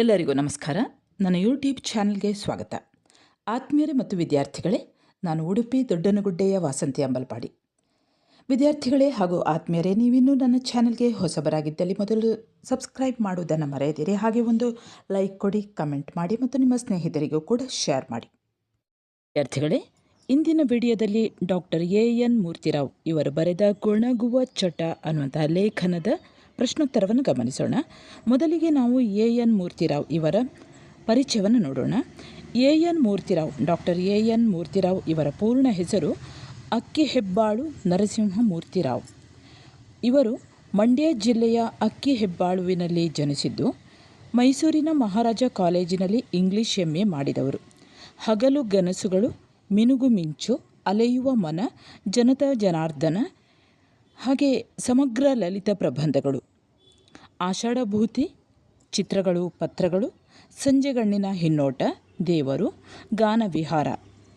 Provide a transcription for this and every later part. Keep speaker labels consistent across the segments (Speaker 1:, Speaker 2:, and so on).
Speaker 1: ಎಲ್ಲರಿಗೂ ನಮಸ್ಕಾರ. ನನ್ನ ಯೂಟ್ಯೂಬ್ ಚಾನಲ್ಗೆ ಸ್ವಾಗತ. ಆತ್ಮೀಯರೇ ಮತ್ತು ವಿದ್ಯಾರ್ಥಿಗಳೇ, ನಾನು ಉಡುಪಿ ದೊಡ್ಡನಗುಡ್ಡೆಯ ವಾಸಂತಿ ಅಂಬಲ್ಪಾಡಿ. ವಿದ್ಯಾರ್ಥಿಗಳೇ ಹಾಗೂ ಆತ್ಮೀಯರೇ, ನೀವಿನ್ನೂ ನನ್ನ ಚಾನಲ್ಗೆ ಹೊಸಬರಾಗಿದ್ದಲ್ಲಿ ಮೊದಲು ಸಬ್ಸ್ಕ್ರೈಬ್ ಮಾಡುವುದನ್ನು ಮರೆಯದಿರಿ. ಹಾಗೆ ಒಂದು ಲೈಕ್ ಕೊಡಿ, ಕಮೆಂಟ್ ಮಾಡಿ ಮತ್ತು ನಿಮ್ಮ ಸ್ನೇಹಿತರಿಗೂ ಕೂಡ ಶೇರ್ ಮಾಡಿ. ವಿದ್ಯಾರ್ಥಿಗಳೇ, ಇಂದಿನ ವಿಡಿಯೋದಲ್ಲಿ ಡಾಕ್ಟರ್ ಎ ಎನ್ ಮೂರ್ತಿರಾವ್ ಇವರು ಬರೆದ ಗುಣಗುವ ಚಟ ಅನ್ನುವಂತಹ ಲೇಖನದ ಪ್ರಶ್ನೋತ್ತರವನ್ನು ಗಮನಿಸೋಣ. ಮೊದಲಿಗೆ ನಾವು ಎ ಎನ್ ಮೂರ್ತಿರಾವ್ ಇವರ ಪರಿಚಯವನ್ನು ನೋಡೋಣ. A N Murthy Rao, doctor A N Murthy Rao ಇವರ ಪೂರ್ಣ ಹೆಸರು ಅಕ್ಕಿ ಹೆಬ್ಬಾಳು ನರಸಿಂಹ ಮೂರ್ತಿರಾವ್. ಇವರು ಮಂಡ್ಯ ಜಿಲ್ಲೆಯ ಅಕ್ಕಿ ಹೆಬ್ಬಾಳುವಿನಲ್ಲಿ ಜನಿಸಿದ್ದು, ಮೈಸೂರಿನ ಮಹಾರಾಜ ಕಾಲೇಜಿನಲ್ಲಿ ಇಂಗ್ಲಿಷ್ ಎಂ ಮಾಡಿದವರು. ಹಗಲು ಗನಸುಗಳು ಮಿನುಗು ಮಿಂಚು, ಅಲೆಯುವ ಮನ, ಜನತಾ ಜನಾರ್ದನ ಹಾಗೆ ಸಮಗ್ರ ಲಲಿತ ಪ್ರಬಂಧಗಳು, ಆಷಾಢಭೂತಿ, ಚಿತ್ರಗಳು, ಪತ್ರಗಳು, ಸಂಜೆಗಣ್ಣಿನ ಹಿನ್ನೋಟ, ದೇವರು, ಗಾನವಿಹಾರ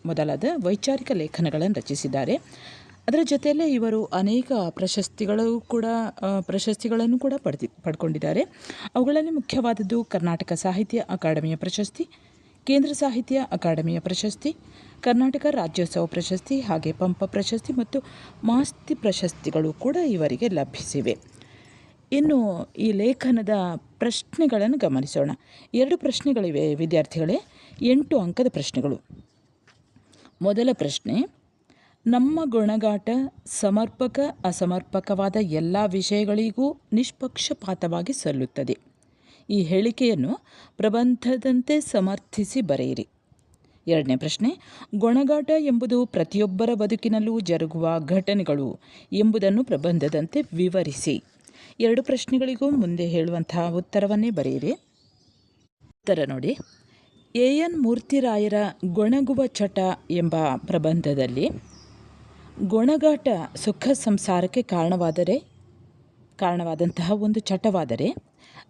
Speaker 1: ಮೊದಲಾದ ವೈಚಾರಿಕ ಲೇಖನಗಳನ್ನು ರಚಿಸಿದ್ದಾರೆ. ಅದರ ಜೊತೆಯಲ್ಲೇ ಇವರು ಅನೇಕ ಪ್ರಶಸ್ತಿಗಳು ಕೂಡ ಪ್ರಶಸ್ತಿಗಳನ್ನು ಕೂಡ ಪಡೆದಿ, ಪಡ್ಕೊಂಡಿದ್ದಾರೆ. ಅವುಗಳಲ್ಲಿ ಮುಖ್ಯವಾದದ್ದು ಕರ್ನಾಟಕ ಸಾಹಿತ್ಯ ಅಕಾಡೆಮಿಯ ಪ್ರಶಸ್ತಿ, ಕೇಂದ್ರ ಸಾಹಿತ್ಯ ಅಕಾಡೆಮಿಯ ಪ್ರಶಸ್ತಿ ಕರ್ನಾಟಕ ರಾಜ್ಯೋತ್ಸವ ಪ್ರಶಸ್ತಿ ಹಾಗೆ ಪಂಪ ಪ್ರಶಸ್ತಿ ಮತ್ತು ಮಾಸ್ತಿ ಪ್ರಶಸ್ತಿಗಳು ಕೂಡ ಇವರಿಗೆ ಲಭಿಸಿವೆ. ಇನ್ನು ಈ ಲೇಖನದ ಪ್ರಶ್ನೆಗಳನ್ನು ಗಮನಿಸೋಣ. ಎರಡು ಪ್ರಶ್ನೆಗಳಿವೆ ವಿದ್ಯಾರ್ಥಿಗಳೇ. ಎಂಟು ಅಂಕದ ಪ್ರಶ್ನೆಗಳು. ಮೊದಲ ಪ್ರಶ್ನೆ, ನಮ್ಮ ಗುಣಗಾಟ ಸಮರ್ಪಕ ಅಸಮರ್ಪಕವಾದ ಎಲ್ಲ ವಿಷಯಗಳಿಗೂ ನಿಷ್ಪಕ್ಷಪಾತವಾಗಿ ಸಲ್ಲುತ್ತದೆ. ಈ ಹೇಳಿಕೆಯನ್ನು ಪ್ರಬಂಧದಂತೆ ಸಮರ್ಥಿಸಿ ಬರೆಯಿರಿ. ಎರಡನೇ ಪ್ರಶ್ನೆ, ಗೊಣಗಾಟ ಎಂಬುದು ಪ್ರತಿಯೊಬ್ಬರ ಬದುಕಿನಲ್ಲೂ ಜರುಗುವ ಘಟನೆಗಳು ಎಂಬುದನ್ನು ಪ್ರಬಂಧದಂತೆ ವಿವರಿಸಿ. ಎರಡು ಪ್ರಶ್ನೆಗಳಿಗೂ ಮುಂದೆ ಹೇಳುವಂತಹ ಉತ್ತರವನ್ನೇ ಬರೆಯಿರಿ. ಉತ್ತರ ನೋಡಿ. ಎ ಎನ್ ಮೂರ್ತಿರಾಯರ ಗೊಣಗುವ ಚಟ ಎಂಬ ಪ್ರಬಂಧದಲ್ಲಿ, ಗೊಣಗಾಟ ಸುಖ ಸಂಸಾರಕ್ಕೆ ಕಾರಣವಾದರೆ, ಕಾರಣವಾದಂತಹ ಒಂದು ಚಟವಾದರೆ,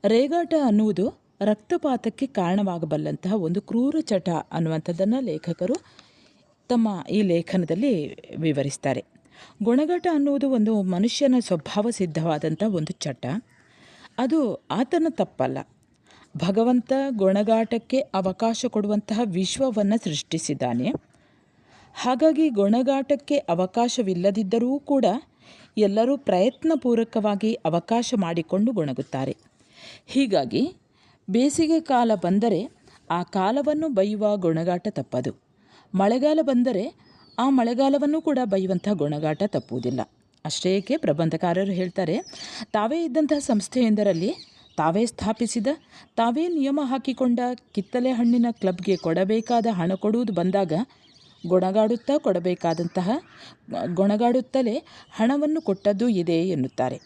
Speaker 1: ರೇಗಾಟ ಅನ್ನುವುದು ರಕ್ತಪಾತಕ್ಕೆ ಕಾರಣವಾಗಬಲ್ಲಂತಹ ಒಂದು ಕ್ರೂರ ಚಟ ಅನ್ನುವಂಥದ್ದನ್ನು ಲೇಖಕರು ತಮ್ಮ ಈ ಲೇಖನದಲ್ಲಿ ವಿವರಿಸ್ತಾರೆ. ಗುಣಗಟ ಅನ್ನುವುದು ಒಂದು ಮನುಷ್ಯನ ಸ್ವಭಾವ ಸಿದ್ಧವಾದಂಥ ಒಂದು ಚಟ. ಅದು ಆತನ ತಪ್ಪಲ್ಲ. ಭಗವಂತ ಗುಣಗಾಟಕ್ಕೆ ಅವಕಾಶ ಕೊಡುವಂತಹ ವಿಶ್ವವನ್ನು ಸೃಷ್ಟಿಸಿದ್ದಾನೆ. ಹಾಗಾಗಿ ಗೊಣಗಾಟಕ್ಕೆ ಅವಕಾಶವಿಲ್ಲದಿದ್ದರೂ ಕೂಡ ಎಲ್ಲರೂ ಪ್ರಯತ್ನಪೂರ್ವಕವಾಗಿ ಅವಕಾಶ ಮಾಡಿಕೊಂಡು ಗೊಣಗುತ್ತಾರೆ. ಹೀಗಾಗಿ ಬೇಸಿಗೆ ಕಾಲ ಬಂದರೆ ಆ ಕಾಲವನ್ನು ಬೈಯುವ ಗೊಣಗಾಟ ತಪ್ಪದು. ಮಳೆಗಾಲ ಬಂದರೆ ಆ ಮಳೆಗಾಲವನ್ನು ಕೂಡ ಬೈಯುವಂಥ ಗೊಣಗಾಟ ತಪ್ಪುವುದಿಲ್ಲ. ಅಷ್ಟೇ ಏಕೆ ಪ್ರಬಂಧಕಾರರು ಹೇಳ್ತಾರೆ, ತಾವೇ ಇದ್ದಂತಹ ಸಂಸ್ಥೆಯೊಂದರಲ್ಲಿ ತಾವೇ ಸ್ಥಾಪಿಸಿದ, ತಾವೇ ನಿಯಮ ಹಾಕಿಕೊಂಡ ಕಿತ್ತಲೆ ಹಣ್ಣಿನ ಕ್ಲಬ್ಗೆ ಕೊಡಬೇಕಾದ ಹಣ ಕೊಡುವುದು ಬಂದಾಗ ಗೊಣಗಾಡುತ್ತಾ ಕೊಡಬೇಕಾದಂತಹ, ಗೊಣಗಾಡುತ್ತಲೇ ಹಣವನ್ನು ಕೊಟ್ಟದ್ದು ಇದೆ ಎನ್ನುತ್ತಾರೆ.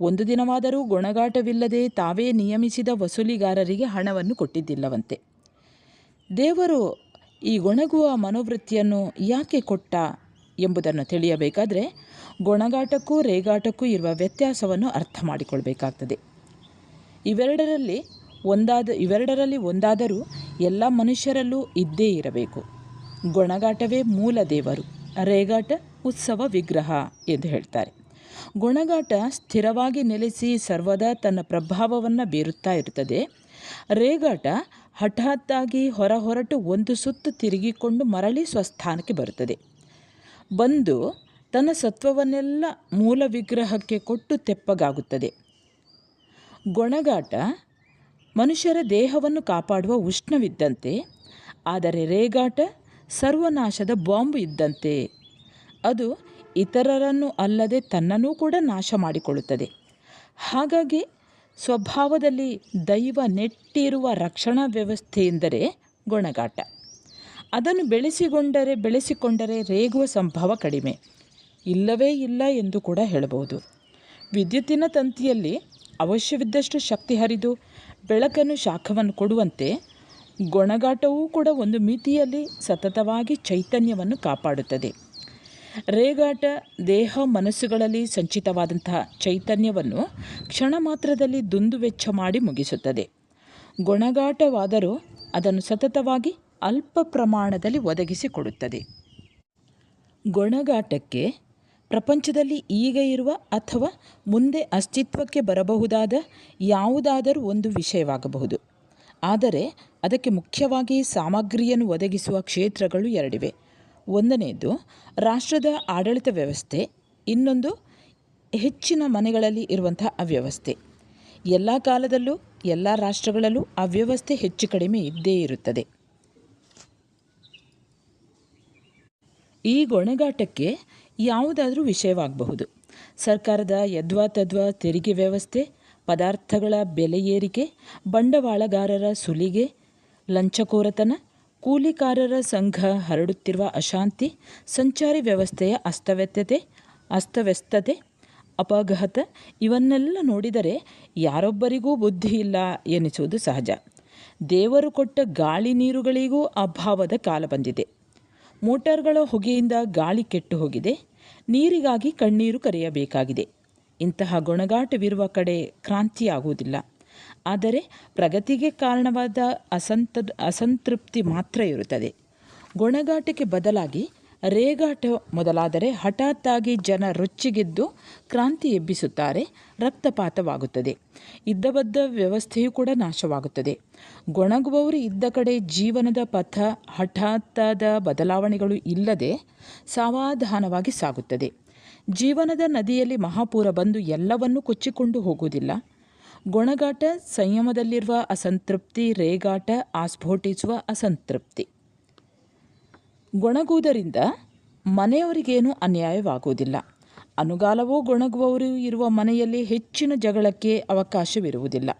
Speaker 1: ಒಂದು ದಿನವಾದರೂ ಗೊಣಗಾಟವಿಲ್ಲದೆ ತಾವೇ ನಿಯಮಿಸಿದ ವಸೂಲಿಗಾರರಿಗೆ ಹಣವನ್ನು ಕೊಟ್ಟಿದ್ದಿಲ್ಲವಂತೆ. ದೇವರು ಈ ಗೊಣಗುವ ಮನೋವೃತ್ತಿಯನ್ನು ಯಾಕೆ ಕೊಟ್ಟ ಎಂಬುದನ್ನು ತಿಳಿಯಬೇಕಾದರೆ ಗೊಣಗಾಟಕ್ಕೂ ರೇಗಾಟಕ್ಕೂ ಇರುವ ವ್ಯತ್ಯಾಸವನ್ನು ಅರ್ಥ ಮಾಡಿಕೊಳ್ಬೇಕಾಗ್ತದೆ. ಇವೆರಡರಲ್ಲಿ ಒಂದಾದ ಇವೆರಡರಲ್ಲಿ ಒಂದಾದರೂ ಎಲ್ಲ ಮನುಷ್ಯರಲ್ಲೂ ಇದ್ದೇ ಇರಬೇಕು. ಗೊಣಗಾಟವೇ ಮೂಲ ದೇವರು, ರೇಗಾಟ ಉತ್ಸವ ವಿಗ್ರಹ ಎಂದು ಹೇಳ್ತಾರೆ. ಗುಣಗಾಟ ಸ್ಥಿರವಾಗಿ ನೆಲೆಸಿ ಸರ್ವದಾ ತನ್ನ ಪ್ರಭಾವವನ್ನು ಬೀರುತ್ತಾ ಇರುತ್ತದೆ ರೇಗಾಟ ಹಠಾತ್ತಾಗಿ ಹೊರ ಹೊರಟು ಒಂದು ಸುತ್ತು ತಿರುಗಿಕೊಂಡು ಮರಳಿ ಸ್ವಸ್ಥಾನಕ್ಕೆ ಬರುತ್ತದೆ. ಬಂದು ತನ್ನ ಸತ್ವವನ್ನೆಲ್ಲ ಮೂಲ ವಿಗ್ರಹಕ್ಕೆ ಕೊಟ್ಟು ತೆಪ್ಪಗಾಗುತ್ತದೆ. ಗೊಣಗಾಟ ಮನುಷ್ಯರ ದೇಹವನ್ನು ಕಾಪಾಡುವ ಉಷ್ಣವಿದ್ದಂತೆ, ಆದರೆ ರೇಗಾಟ ಸರ್ವನಾಶದ ಬಾಂಬ್ ಇದ್ದಂತೆ. ಅದು ಇತರರನ್ನು ಅಲ್ಲದೆ ತನ್ನನ್ನೂ ಕೂಡ ನಾಶ ಮಾಡಿಕೊಳ್ಳುತ್ತದೆ. ಹಾಗಾಗಿ ಸ್ವಭಾವದಲ್ಲಿ ದೈವ ನೆಟ್ಟಿರುವ ರಕ್ಷಣಾ ವ್ಯವಸ್ಥೆ ಎಂದರೆ ಗೊಣಗಾಟ. ಅದನ್ನು ಬೆಳೆಸಿಕೊಂಡರೆ ಬೆಳೆಸಿಕೊಂಡರೆ ರೇಗುವ ಸಂಭವ ಕಡಿಮೆ. ಇಲ್ಲವೇ ಇಲ್ಲ ಎಂದು ಕೂಡ ಹೇಳಬಹುದು. ವಿದ್ಯುತ್ತಿನ ತಂತಿಯಲ್ಲಿ ಅವಶ್ಯವಿದ್ದಷ್ಟು ಶಕ್ತಿ ಹರಿದು ಬೆಳಕನ್ನು ಶಾಖವನ್ನು ಕೊಡುವಂತೆ ಗೊಣಗಾಟವೂ ಕೂಡ ಒಂದು ಮಿತಿಯಲ್ಲಿ ಸತತವಾಗಿ ಚೈತನ್ಯವನ್ನು ಕಾಪಾಡುತ್ತದೆ. ರೇಗಾಟ ದೇಹ ಮನಸ್ಸುಗಳಲ್ಲಿ ಸಂಚಿತವಾದಂತಹ ಚೈತನ್ಯವನ್ನು ಕ್ಷಣ ಮಾತ್ರದಲ್ಲಿ ದುಂದುವೆಚ್ಚ ಮಾಡಿ ಮುಗಿಸುತ್ತದೆ. ಗೊಣಗಾಟವಾದರೂ ಅದನ್ನು ಸತತವಾಗಿ ಅಲ್ಪ ಪ್ರಮಾಣದಲ್ಲಿ ಒದಗಿಸಿಕೊಡುತ್ತದೆ. ಗೊಣಗಾಟಕ್ಕೆ ಪ್ರಪಂಚದಲ್ಲಿ ಈಗ ಇರುವ ಅಥವಾ ಮುಂದೆ ಅಸ್ತಿತ್ವಕ್ಕೆ ಬರಬಹುದಾದ ಯಾವುದಾದರೂ ಒಂದು ವಿಷಯವಾಗಬಹುದು. ಆದರೆ ಅದಕ್ಕೆ ಮುಖ್ಯವಾಗಿ ಸಾಮಗ್ರಿಯನ್ನು ಒದಗಿಸುವ ಕ್ಷೇತ್ರಗಳು ಎರಡಿವೆ. ಒಂದನೆಯದು, ರಾಷ್ಟ್ರದ ಆಡಳಿತ ವ್ಯವಸ್ಥೆ, ಇನ್ನೊಂದು ಹೆಚ್ಚಿನ ಮನೆಗಳಲ್ಲಿ ಇರುವಂಥ ಅವ್ಯವಸ್ಥೆ. ಎಲ್ಲ ಕಾಲದಲ್ಲೂ, ಎಲ್ಲ ರಾಷ್ಟ್ರಗಳಲ್ಲೂ ಅವ್ಯವಸ್ಥೆ ಹೆಚ್ಚು ಕಡಿಮೆ ಇದ್ದೇ ಇರುತ್ತದೆ. ಈ ಗೊಣೆಗಾಟಕ್ಕೆ ಯಾವುದಾದರೂ ವಿಷಯವಾಗಬಹುದು. ಸರ್ಕಾರದ ಯದ್ವಾ ತದ್ವಾ ತೆರಿಗೆ ವ್ಯವಸ್ಥೆ, ಪದಾರ್ಥಗಳ ಬೆಲೆ ಏರಿಕೆ, ಬಂಡವಾಳಗಾರರ ಸುಲಿಗೆ, ಲಂಚಕೋರತನ ಕೂಲಿಕಾರರ ಸಂಘ ಹರಡುತ್ತಿರುವ ಅಶಾಂತಿ, ಸಂಚಾರಿ ವ್ಯವಸ್ಥೆಯ ಅಸ್ತವ್ಯತೆ ಅಸ್ತವ್ಯಸ್ತತೆ, ಅಪಘಾತ ಇವನ್ನೆಲ್ಲ ನೋಡಿದರೆ ಯಾರೊಬ್ಬರಿಗೂ ಬುದ್ಧಿ ಇಲ್ಲ ಎನಿಸುವುದು ಸಹಜ. ದೇವರು ಕೊಟ್ಟ ಗಾಳಿ ನೀರುಗಳಿಗೂ ಅಭಾವದ ಕಾಲ ಬಂದಿದೆ. ಮೋಟಾರ್ಗಳ ಹೊಗೆಯಿಂದ ಗಾಳಿ ಕೆಟ್ಟು ಹೋಗಿದೆ. ನೀರಿಗಾಗಿ ಕಣ್ಣೀರು ಕರೆಯಬೇಕಾಗಿದೆ. ಇಂತಹ ಗೊಣಗಾಟವಿರುವ ಕಡೆ ಕ್ರಾಂತಿಯಾಗುವುದಿಲ್ಲ. ಆದರೆ ಪ್ರಗತಿಗೆ ಕಾರಣವಾದ ಅಸಂತ ಅಸಂತೃಪ್ತಿ ಮಾತ್ರ ಇರುತ್ತದೆ. ಗೊಣಗಾಟಕ್ಕೆ ಬದಲಾಗಿ ರೇಗಾಟ ಮೊದಲಾದರೆ ಹಠಾತ್ತಾಗಿ ಜನ ರೊಚ್ಚಿಗೆದ್ದು ಕ್ರಾಂತಿ ಎಬ್ಬಿಸುತ್ತಾರೆ, ರಕ್ತಪಾತವಾಗುತ್ತದೆ. ಇದ್ದಬದ್ದ ವ್ಯವಸ್ಥೆಯೂ ಕೂಡ ನಾಶವಾಗುತ್ತದೆ. ಗೊಣಗುವವರು ಇದ್ದ ಕಡೆ ಜೀವನದ ಪಥ ಹಠಾತ್ತಾದ ಬದಲಾವಣೆಗಳು ಇಲ್ಲದೆ ಸಾವಧಾನವಾಗಿ ಸಾಗುತ್ತದೆ. ಜೀವನದ ನದಿಯಲ್ಲಿ ಮಹಾಪೂರ ಬಂದು ಎಲ್ಲವನ್ನೂ ಕೊಚ್ಚಿಕೊಂಡು ಹೋಗುವುದಿಲ್ಲ. ಗೊಣಗಾಟ ಸಂಯಮದಲ್ಲಿರುವ ಅಸಂತೃಪ್ತಿ, ರೇಗಾಟ ಆಸ್ಫೋಟಿಸುವ ಅಸಂತೃಪ್ತಿ. ಗೊಣಗುವುದರಿಂದ ಮನೆಯವರಿಗೇನೂ ಅನ್ಯಾಯವಾಗುವುದಿಲ್ಲ. ಅನುಗಾಲವೂ ಗೊಣಗುವವರು ಇರುವ ಮನೆಯಲ್ಲಿ ಹೆಚ್ಚಿನ ಜಗಳಕ್ಕೆ ಅವಕಾಶವಿರುವುದಿಲ್ಲ.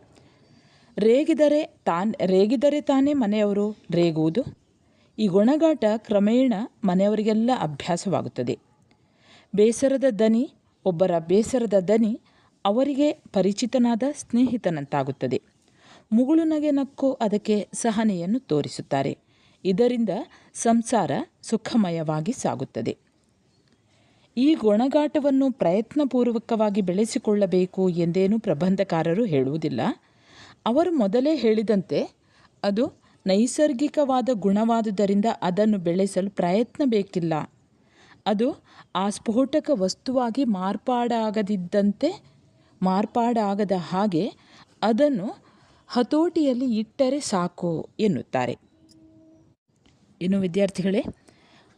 Speaker 1: ರೇಗಿದರೆ ತಾನ್, ರೇಗಿದರೆ ತಾನೇ ಮನೆಯವರು ರೇಗುವುದು? ಈ ಗೊಣಗಾಟ ಕ್ರಮೇಣ ಮನೆಯವರಿಗೆಲ್ಲ ಅಭ್ಯಾಸವಾಗುತ್ತದೆ. ಬೇಸರದ ದನಿ, ಒಬ್ಬರ ಬೇಸರದ ದನಿ ಅವರಿಗೆ ಪರಿಚಿತನಾದ ಸ್ನೇಹಿತನಂತಾಗುತ್ತದೆ. ಮುಗುಳು ನಗೆ ನಕ್ಕು ಅದಕ್ಕೆ ಸಹನೆಯನ್ನು ತೋರಿಸುತ್ತಾರೆ. ಇದರಿಂದ ಸಂಸಾರ ಸುಖಮಯವಾಗಿ ಸಾಗುತ್ತದೆ. ಈ ಗೊಣಗಾಟವನ್ನು ಪ್ರಯತ್ನಪೂರ್ವಕವಾಗಿ ಬೆಳೆಸಿಕೊಳ್ಳಬೇಕು ಎಂದೇನೂ ಪ್ರಬಂಧಕಾರರು ಹೇಳುವುದಿಲ್ಲ. ಅವರು ಮೊದಲೇ ಹೇಳಿದಂತೆ ಅದು ನೈಸರ್ಗಿಕವಾದ ಗುಣವಾದುದರಿಂದ ಅದನ್ನು ಬೆಳೆಸಲು ಪ್ರಯತ್ನ ಬೇಕಿಲ್ಲ. ಅದು ಆ ಸ್ಫೋಟಕ ವಸ್ತುವಾಗಿ ಮಾರ್ಪಾಡಾಗದಿದ್ದಂತೆ ಮಾರ್ಪಾಡಾಗದ ಹಾಗೆ ಅದನ್ನು ಹತೋಟಿಯಲ್ಲಿ ಇಟ್ಟರೆ ಸಾಕು ಎನ್ನುತ್ತಾರೆ. ಇನ್ನು ವಿದ್ಯಾರ್ಥಿಗಳೇ,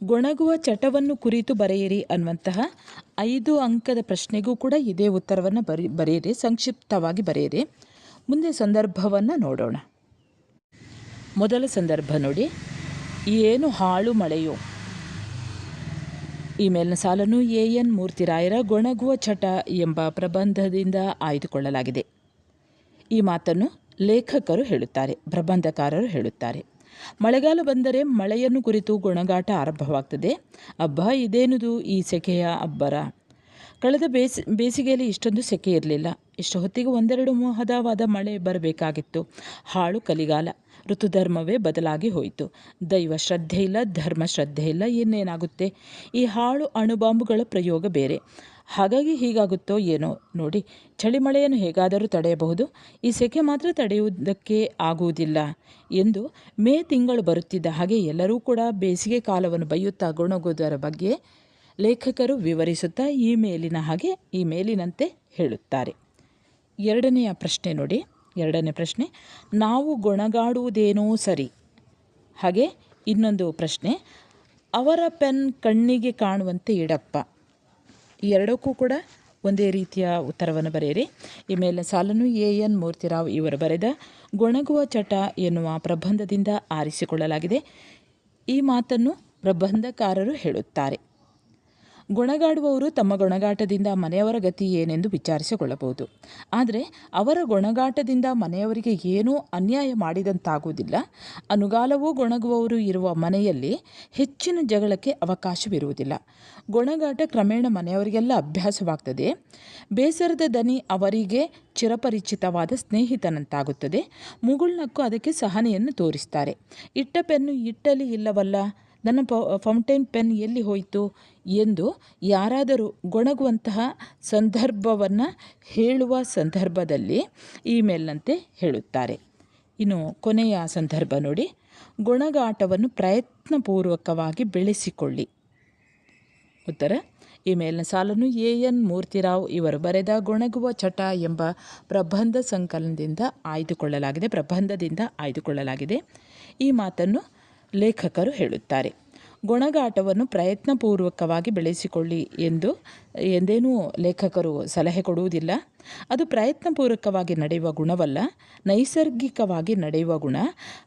Speaker 1: ಗೊಣಗುವ ಚಟವನ್ನು ಕುರಿತು ಬರೆಯಿರಿ ಅನ್ನುವಂತಹ ಐದು ಅಂಕದ ಪ್ರಶ್ನೆಗೂ ಕೂಡ ಇದೇ ಉತ್ತರವನ್ನು ಬರಿ, ಬರೆಯಿರಿ, ಸಂಕ್ಷಿಪ್ತವಾಗಿ ಬರೆಯಿರಿ. ಮುಂದೆ ಸಂದರ್ಭವನ್ನು ನೋಡೋಣ. ಮೊದಲ ಸಂದರ್ಭ ನೋಡಿ. ಏನು ಹಾಳು ಮಳೆಯೋ? ಈ ಮೇಲಿನ ಸಾಲನ್ನು ಎ ಮೂರ್ತಿರಾಯರ ಗೊಣಗುವ ಚಟ ಎಂಬ ಪ್ರಬಂಧದಿಂದ ಆಯ್ದುಕೊಳ್ಳಲಾಗಿದೆ. ಈ ಮಾತನ್ನು ಲೇಖಕರು ಹೇಳುತ್ತಾರೆ, ಪ್ರಬಂಧಕಾರರು ಹೇಳುತ್ತಾರೆ. ಮಳೆಗಾಲ ಬಂದರೆ ಮಳೆಯನ್ನು ಕುರಿತು ಗೊಣಗಾಟ ಆರಂಭವಾಗ್ತದೆ. ಅಬ್ಬ, ಇದೇನುದು ಈ ಸೆಕೆಯ ಅಬ್ಬರ? ಕಳೆದ ಬೇಸ್, ಬೇಸಿಗೆಯಲ್ಲಿ ಇಷ್ಟೊಂದು ಸೆಕೆ ಇರಲಿಲ್ಲ. ಇಷ್ಟು ಹೊತ್ತಿಗೆ ಒಂದೆರಡು ಮೋಹದವಾದ ಮಳೆ ಬರಬೇಕಾಗಿತ್ತು. ಹಾಳು ಕಲಿಗಾಲ, ಋತುಧರ್ಮವೇ ಬದಲಾಗಿ ಹೋಯಿತು. ದೈವ ಶ್ರದ್ಧೆ ಇಲ್ಲ, ಧರ್ಮ ಶ್ರದ್ಧೆ ಇಲ್ಲ, ಇನ್ನೇನಾಗುತ್ತೆ? ಈ ಹಾಳು ಅಣುಬಾಂಬುಗಳ ಪ್ರಯೋಗ ಬೇರೆ. ಹಾಗಾಗಿ ಹೀಗಾಗುತ್ತೋ ಏನೋ ನೋಡಿ ಚಳಿ ಮಳೆಯನ್ನು ಹೇಗಾದರೂ ತಡೆಯಬಹುದು. ಈ ಸೆಕೆ ಮಾತ್ರ ತಡೆಯುವುದಕ್ಕೆ ಆಗುವುದಿಲ್ಲ ಎಂದು ಮೇ ತಿಂಗಳು ಬರುತ್ತಿದ್ದ ಹಾಗೆ ಎಲ್ಲರೂ ಕೂಡ ಬೇಸಿಗೆ ಕಾಲವನ್ನು ಬೈಯುತ್ತಾ ಗುಣಗೋದರ ಬಗ್ಗೆ ಲೇಖಕರು ವಿವರಿಸುತ್ತಾ ಈ ಮೇಲಿನ ಹಾಗೆ ಈ ಮೇಲಿನಂತೆ ಹೇಳುತ್ತಾರೆ. ಎರಡನೆಯ ಪ್ರಶ್ನೆ ನೋಡಿ. ಎರಡನೇ ಪ್ರಶ್ನೆ, ನಾವು ಗೊಣಗಾಡುವುದೇನೋ ಸರಿ? ಹಾಗೆ ಇನ್ನೊಂದು ಪ್ರಶ್ನೆ, ಅವರ ಪೆನ್ ಕಣ್ಣಿಗೆ ಕಾಣುವಂತೆ ಇಡಪ್ಪ? ಎರಡಕ್ಕೂ ಕೂಡ ಒಂದೇ ರೀತಿಯ ಉತ್ತರವನ್ನು ಬರೆಯಿರಿ. ಈ ಮೇಲೆ ಸಾಲನ್ನು ಎ ಎನ್ ಮೂರ್ತಿರಾವ್ ಇವರು ಬರೆದ ಗೊಣಗುವ ಚಟ ಎನ್ನುವ ಪ್ರಬಂಧದಿಂದ ಆರಿಸಿಕೊಳ್ಳಲಾಗಿದೆ. ಈ ಮಾತನ್ನು ಪ್ರಬಂಧಕಾರರು ಹೇಳುತ್ತಾರೆ. ಗೊಣಗಾಡುವವರು ತಮ್ಮ ಗೊಣಗಾಟದಿಂದ ಮನೆಯವರ ಗತಿ ಏನೆಂದು ವಿಚಾರಿಸಿಕೊಳ್ಳಬಹುದು. ಆದರೆ ಅವರ ಗೊಣಗಾಟದಿಂದ ಮನೆಯವರಿಗೆ ಏನೂ ಅನ್ಯಾಯ ಮಾಡಿದಂತಾಗುವುದಿಲ್ಲ. ಅನುಗಾಲವೂ ಗೊಣಗುವವರು ಇರುವ ಮನೆಯಲ್ಲಿ ಹೆಚ್ಚಿನ ಜಗಳಕ್ಕೆ ಅವಕಾಶವಿರುವುದಿಲ್ಲ. ಗೊಣಗಾಟ ಕ್ರಮೇಣ ಮನೆಯವರಿಗೆಲ್ಲ ಅಭ್ಯಾಸವಾಗ್ತದೆ. ಬೇಸರದ ದನಿ ಅವರಿಗೆ ಚಿರಪರಿಚಿತವಾದ ಸ್ನೇಹಿತನಂತಾಗುತ್ತದೆ. ಮುಗುಳ್ನಕ್ಕು ಅದಕ್ಕೆ ಸಹನೆಯನ್ನು ತೋರಿಸ್ತಾರೆ. ಇಟ್ಟ ಪೆನ್ನು ಇಟ್ಟಲಿ ಇಲ್ಲವಲ್ಲ? ನನ್ನ ಫೌಂಟೇನ್ ಪೆನ್ ಎಲ್ಲಿ ಹೋಯಿತು ಎಂದು ಯಾರಾದರೂ ಗೊಣಗುವಂತಹ ಸಂದರ್ಭವನ್ನು ಹೇಳುವ ಸಂದರ್ಭದಲ್ಲಿ ಇಮೇಲ್ನಂತೆ ಹೇಳುತ್ತಾರೆ. ಇನ್ನು ಕೊನೆಯ ಸಂದರ್ಭ ನೋಡಿ. ಗೊಣಗಾಟವನ್ನು ಪ್ರಯತ್ನಪೂರ್ವಕವಾಗಿ ಬೆಳೆಸಿಕೊಳ್ಳಿ. ಉತ್ತರ ಈ ಮೇಲಿನ ಸಾಲನ್ನು ಎ ಎನ್ ಮೂರ್ತಿರಾವ್ ಇವರು ಬರೆದ ಗೊಣಗುವ ಚಟ ಎಂಬ ಪ್ರಬಂಧ ಸಂಕಲನದಿಂದ ಆಯ್ದುಕೊಳ್ಳಲಾಗಿದೆ, ಪ್ರಬಂಧದಿಂದ ಆಯ್ದುಕೊಳ್ಳಲಾಗಿದೆ. ಈ ಮಾತನ್ನು ಲೇಖಕರು ಹೇಳುತ್ತಾರೆ. ಗೊಣಗಾಟವನ್ನು ಪ್ರಯತ್ನಪೂರ್ವಕವಾಗಿ ಬೆಳೆಸಿಕೊಳ್ಳಿ ಎಂದು ಎಂದೇನೂ ಲೇಖಕರು ಸಲಹೆ ಕೊಡುವುದಿಲ್ಲ. ಅದು ಪ್ರಯತ್ನಪೂರ್ವಕವಾಗಿ ನಡೆಯುವ ಗುಣವಲ್ಲ, ನೈಸರ್ಗಿಕವಾಗಿ ನಡೆಯುವ ಗುಣ.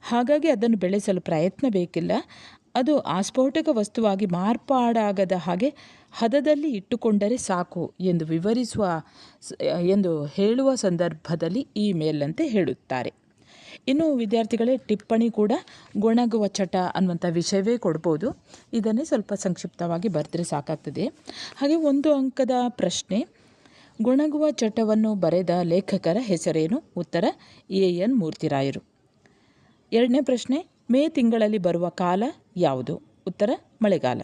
Speaker 1: ಹಾಗಾಗಿ ಅದನ್ನು ಬೆಳೆಸಲು ಪ್ರಯತ್ನ ಬೇಕಿಲ್ಲ. ಅದು ಆಸ್ಫೋಟಕ ವಸ್ತುವಾಗಿ ಮಾರ್ಪಾಡಾಗದ ಹಾಗೆ ಹದದಲ್ಲಿ ಇಟ್ಟುಕೊಂಡರೆ ಸಾಕು ಎಂದು ವಿವರಿಸುವ ಎಂದು ಹೇಳುವ ಸಂದರ್ಭದಲ್ಲಿ ಈ ಮೇಲಂತೆ ಹೇಳುತ್ತಾರೆ. ಇನ್ನು ವಿದ್ಯಾರ್ಥಿಗಳೇ ಟಿಪ್ಪಣಿ ಕೂಡ ಗೊಣಗುವ ಚಟ ಅನ್ನುವಂಥ ವಿಷಯವೇ ಕೊಡ್ಬೋದು. ಇದನ್ನೇ ಸ್ವಲ್ಪ ಸಂಕ್ಷಿಪ್ತವಾಗಿ ಬರೆದ್ರೆ ಸಾಕಾಗ್ತದೆ. ಹಾಗೆ ಒಂದು ಅಂಕದ ಪ್ರಶ್ನೆ, ಗೊಣಗುವ ಚಟವನ್ನು ಬರೆದ ಲೇಖಕರ ಹೆಸರೇನು? ಉತ್ತರ, ಎ. ಎನ್. ಮೂರ್ತಿರಾಯರು. ಎರಡನೇ ಪ್ರಶ್ನೆ, ಮೇ ತಿಂಗಳಲ್ಲಿ ಬರುವ ಕಾಲ ಯಾವುದು? ಉತ್ತರ, ಮಳೆಗಾಲ.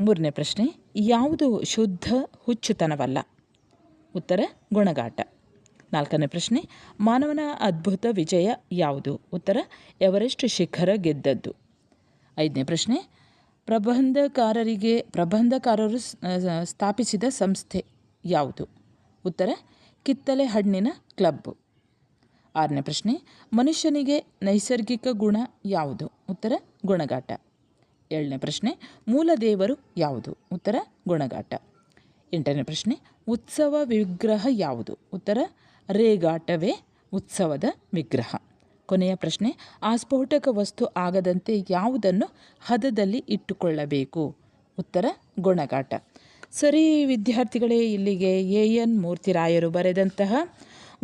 Speaker 1: ಮೂರನೇ ಪ್ರಶ್ನೆ, ಯಾವುದು ಶುದ್ಧ ಹುಚ್ಚುತನವಲ್ಲ? ಉತ್ತರ, ಗುಣಗಾಟ. ನಾಲ್ಕನೇ ಪ್ರಶ್ನೆ, ಮಾನವನ ಅದ್ಭುತ ವಿಜಯ ಯಾವುದು? ಉತ್ತರ, ಎವರೆಸ್ಟ್ ಶಿಖರ ಗೆದ್ದದ್ದು. ಐದನೇ ಪ್ರಶ್ನೆ, ಪ್ರಬಂಧಕಾರರಿಗೆ, ಪ್ರಬಂಧಕಾರರು ಸ್ಥಾಪಿಸಿದ ಸಂಸ್ಥೆ ಯಾವುದು? ಉತ್ತರ, ಕಿತ್ತಲೆ ಹಣ್ಣಿನ ಕ್ಲಬ್. ಆರನೇ ಪ್ರಶ್ನೆ, ಮನುಷ್ಯನಿಗೆ ನೈಸರ್ಗಿಕ ಗುಣ ಯಾವುದು? ಉತ್ತರ, ಗುಣಗಾಟ. ಏಳನೇ ಪ್ರಶ್ನೆ ಮೂಲ ದೇವರು ಯಾವುದು? ಉತ್ತರ, ಗುಣಗಾಟ. ಎಂಟನೇ ಪ್ರಶ್ನೆ, ಉತ್ಸವ ವಿಗ್ರಹ ಯಾವುದು? ಉತ್ತರ ರೇಗಾಟವೇ ಉತ್ಸವದ ವಿಗ್ರಹ. ಕೊನೆಯ ಪ್ರಶ್ನೆ, ಆ ಸ್ಫೋಟಕ ವಸ್ತು ಆಗದಂತೆ ಯಾವುದನ್ನು ಹದದಲ್ಲಿ ಇಟ್ಟುಕೊಳ್ಳಬೇಕು? ಉತ್ತರ ಗೊಣಗಾಟ ಸರಿ ವಿದ್ಯಾರ್ಥಿಗಳೇ, ಇಲ್ಲಿಗೆ ಎ. ಎನ್. ಮೂರ್ತಿರಾಯರು ಬರೆದಂತಹ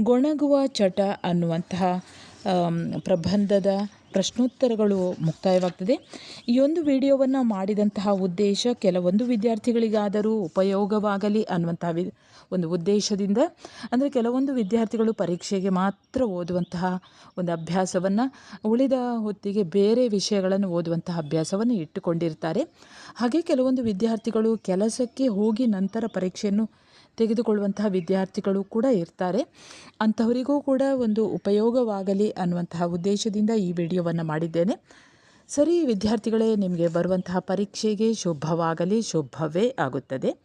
Speaker 1: ಗೊಣಗುವ ಚಟ ಅನ್ನುವಂತಹ ಪ್ರಬಂಧದ ಪ್ರಶ್ನೋತ್ತರಗಳು ಮುಕ್ತಾಯವಾಗ್ತದೆ. ಈ ಒಂದು ವಿಡಿಯೋವನ್ನು ಮಾಡಿದಂತಹ ಉದ್ದೇಶ ಕೆಲವೊಂದು ವಿದ್ಯಾರ್ಥಿಗಳಿಗಾದರೂ ಉಪಯೋಗವಾಗಲಿ ಅನ್ನುವಂತಹ ವಿ, ಒಂದು ಉದ್ದೇಶದಿಂದ, ಅಂದರೆ ಕೆಲವೊಂದು ವಿದ್ಯಾರ್ಥಿಗಳು ಪರೀಕ್ಷೆಗೆ ಮಾತ್ರ ಓದುವಂತಹ ಒಂದು ಅಭ್ಯಾಸವನ್ನು, ಉಳಿದ ಹೊತ್ತಿಗೆ ಬೇರೆ ವಿಷಯಗಳನ್ನು ಓದುವಂತಹ ಅಭ್ಯಾಸವನ್ನು ಇಟ್ಟುಕೊಂಡಿರ್ತಾರೆ. ಹಾಗೆ ಕೆಲವೊಂದು ವಿದ್ಯಾರ್ಥಿಗಳು ಕೆಲಸಕ್ಕೆ ಹೋಗಿ ನಂತರ ಪರೀಕ್ಷೆಯನ್ನು ತೆಗೆದುಕೊಳ್ಳುವಂತಹ ವಿದ್ಯಾರ್ಥಿಗಳು ಕೂಡ ಇರ್ತಾರೆ. ಅಂಥವರಿಗೂ ಕೂಡ ಒಂದು ಉಪಯೋಗವಾಗಲಿ ಅನ್ನುವಂತಹ ಉದ್ದೇಶದಿಂದ ಈ ವಿಡಿಯೋವನ್ನು ಮಾಡಿದ್ದೇನೆ. ಸರಿ ವಿದ್ಯಾರ್ಥಿಗಳೇ, ನಿಮಗೆ ಬರುವಂತಹ ಪರೀಕ್ಷೆಗೆ ಶುಭವಾಗಲಿ, ಶುಭವೇ ಆಗುತ್ತದೆ.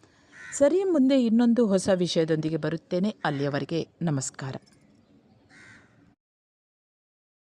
Speaker 1: ಸರಿ, ಮುಂದೆ ಇನ್ನೊಂದು ಹೊಸ ವಿಷಯದೊಂದಿಗೆ ಬರುತ್ತೇನೆ. ಅಲ್ಲಿಯವರೆಗೆ ನಮಸ್ಕಾರ.